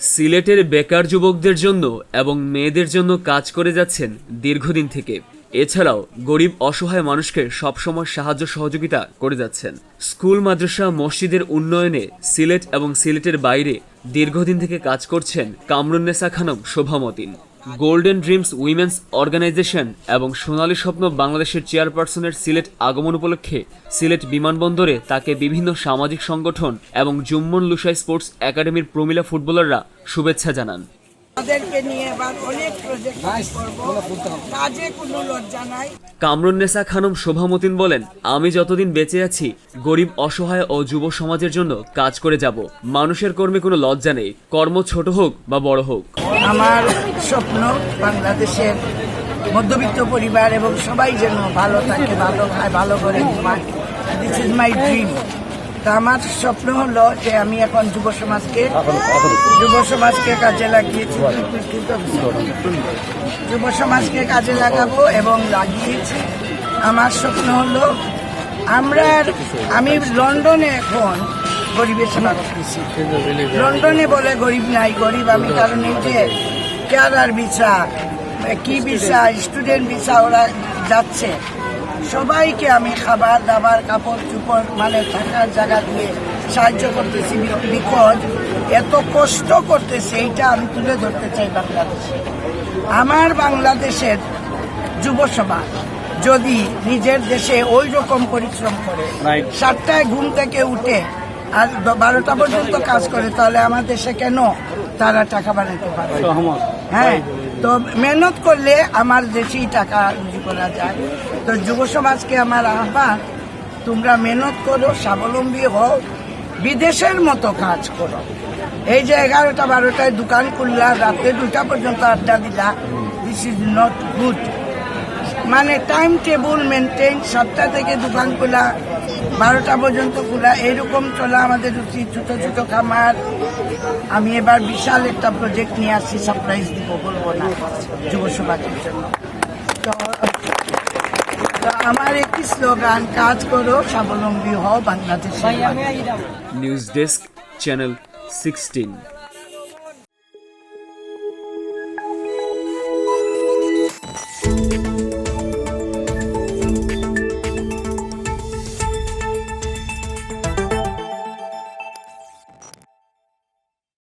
সিলেটের বেকার যুবকদের জন্য এবং মেয়েদের জন্য কাজ করে যাচ্ছেন দীর্ঘদিন থেকে। এছাড়াও গরিব, অসহায় মানুষকে সবসময় সাহায্য সহযোগিতা করে যাচ্ছেন। স্কুল, মাদ্রাসা, মসজিদের উন্নয়নে সিলেট এবং সিলেটের বাইরে দীর্ঘদিন থেকে কাজ করছেন কামরুন্নেসা খানম শোভামতিন। গোল্ডেন ড্রিমস উইমেন্স অর্গানাইজেশন এবং সোনালী স্বপ্ন বাংলাদেশের চেয়ারপারসনের সিলেট আগমন উপলক্ষে সিলেট বিমানবন্দরে তাকে বিভিন্ন সামাজিক সংগঠন এবং জুম্মন লুসাই স্পোর্টস একাডেমির প্রমিলা ফুটবলাররা শুভেচ্ছা জানান। কামরুন্নেসা খানম শোভামতিন বলেন আমি যতদিন বেঁচে আছি গরিব অসহায় ও যুব সমাজের জন্য কাজ করে যাব। মানুষের কর্মে কোনো লজ্জা নেই। কর্ম ছোট হোক বা বড় হোক। আমার স্বপ্ন বাংলাদেশের মধ্যবিত্ত পরিবার এবং সবাই যেন ভালো থাকে ভালো খায় ভালো করে দিস ইজ মাই ড্রিম তা আমার স্বপ্ন হলো যে আমি এখন যুব সমাজকে যুব সমাজকে কাজে লাগিয়েছি। যুব সমাজকে কাজে লাগাবো এবং লাগিয়েছি। আমার স্বপ্ন হলো আমরা আমি লন্ডনে এখন গরিবের করতেছি। লন্ডনে বলে গরিব নাই গরিব আমি কারণ এই যে কেয়ারার ভিসা কি ভিসা স্টুডেন্ট ভিসা ওরা যাচ্ছে। সবাইকে আমি খাবার দাবার কাপড় চুপড় মানে থাকার জায়গা দিয়ে সাহায্য করতেছি বিকজ এত কষ্ট করতেছে এইটা আমি তুলে ধরতে চাই বাংলাদেশে। আমার বাংলাদেশের যুব সমাজ যদি নিজের দেশে ওই রকম পরিশ্রম করে সাতটায় ঘুম থেকে উঠে আর বারোটা পর্যন্ত কাজ করে তাহলে আমার দেশে কেন তারা টাকা বানাতে পারে হ্যাঁ তো মেহনত করলে আমার দেশেই টাকা করা যায়। তো যুব সমাজকে আমার আহ্বান, তোমরা মেহনত করো, স্বাবলম্বী হও, বিদেশের মতো কাজ করো। এই যে এগারোটা, বারোটায় দোকান খুললা রাতে দুটা পর্যন্ত আড্ডা দিলা। দিস ইজ নট গুড মানে টাইম টেবিল মেনটেন সাতটা থেকে দোকান খোলা, বারোটা পর্যন্ত খোলা, এইরকম চলা আমাদের উচিত। ছোট ছোট খামার। আমি এবার বিশাল একটা প্রজেক্ট নিয়ে আসছি সারপ্রাইজ দিব, বলব না। যুব সমাজের জন্য। আমার একটি স্লোগান কাজ করো স্বাবলম্বী হও Bangladesh news desk channel sixteen